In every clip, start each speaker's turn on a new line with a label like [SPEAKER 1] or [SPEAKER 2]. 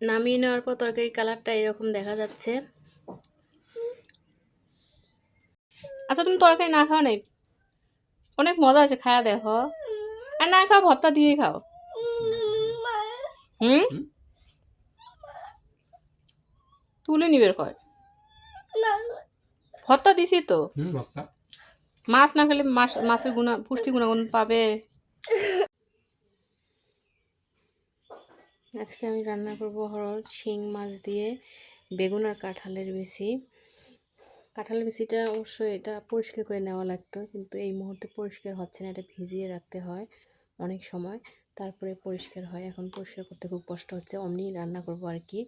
[SPEAKER 1] নামিয়ে নেওয়ার পর তরকারি কালারটা এরকম দেখা যাচ্ছে। আচ্ছা তুমি তরকারি না খাও নাই? অনেক মজা আছে খায়া দেখো। আর না খাও ভর্তা দিয়ে খাও। হুম? তুলে নিবে কয়? ভর্তা দিছি তো। মাছ না খেলে মাছ মাছের গুণা পুষ্টি গুণাগুণ পাবে। আজকে আমি রান্না করব হরল শিং মাছ দিয়ে বেগুন আর কাঁঠালের বেশি। কাঁঠালের বেশিটা অবশ্যই এটা পরিষ্কার করে নেওয়া লাগতো, কিন্তু এই মুহূর্তে পরিষ্কার হচ্ছে না, এটা ভিজিয়ে রাখতে হয় অনেক সময়, তারপরে পরিষ্কার হয়। এখন পরিষ্কার করতে খুব কষ্ট হচ্ছে, অমনি রান্না করব আর কি।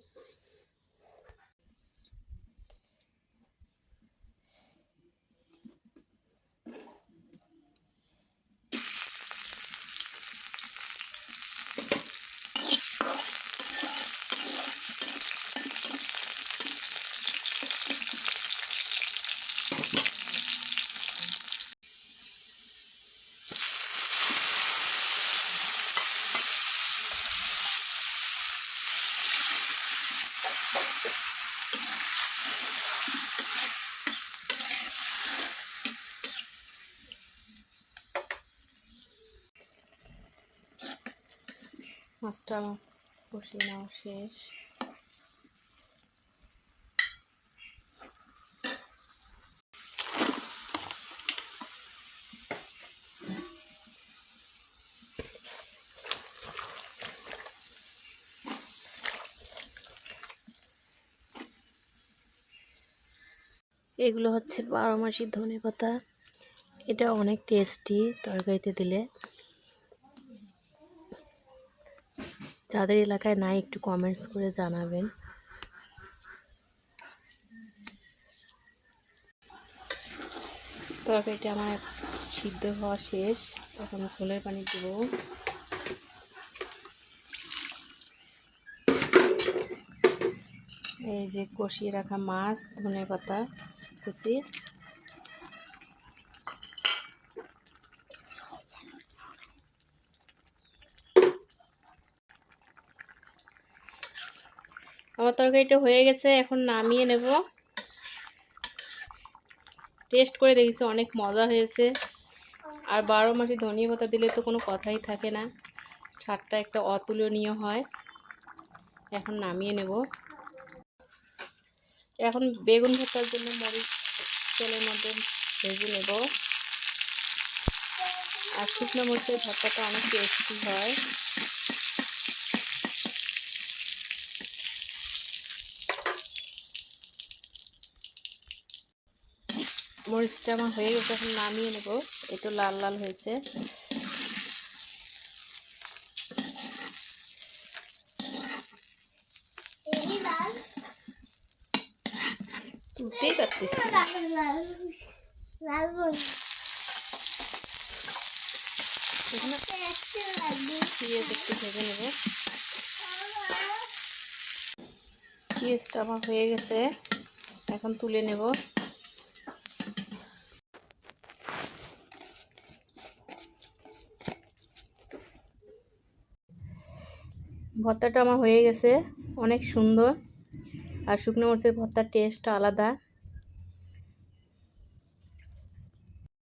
[SPEAKER 1] মাছটা কষিয়ে নেওয়া শেষ। এগুলো হচ্ছে বারো মাসি ধনে পাতা। এটা অনেক টেস্টি তরকারিতে দিলে। যাদের এলাকায় নাই, একটু কমেন্টস করে জানাবেন। তরকারিটা আমার সিদ্ধ হওয়া শেষ। এখন ঝোলের পানি দেব। এই যে কষিয়ে রাখা মাছ, ধনে পাতা। কুচি আমার তরকারিটা হয়ে গেছে, এখন নামিয়ে নেব। টেস্ট করে দেখেছি, অনেক মজা হয়েছে। আর বারো মাসে ধনিয়া পাতা দিলে তো কোনো কথাই থাকে না। স্বাদটা একটা অতুলনীয় হয়। এখন নামিয়ে নেব। এখন বেগুন ভর্তার জন্য মরিচ, তেলের মধ্যে ভেজে নেব। আর শুকনো মরিচের ভর্তাটা অনেক টেস্টি হয়। মরিচটা আমার হয়ে গেছে, এখন নামিয়ে নেব। একটু লাল লাল হয়েছে। তুলতেই পারতেছি আমার হয়ে গেছে। এখন তুলে নেব। ভর্তাটা আমার হয়ে গেছে। অনেক সুন্দর। আর শুকনো মরিচের ভর্তার টেস্টটা আলাদা।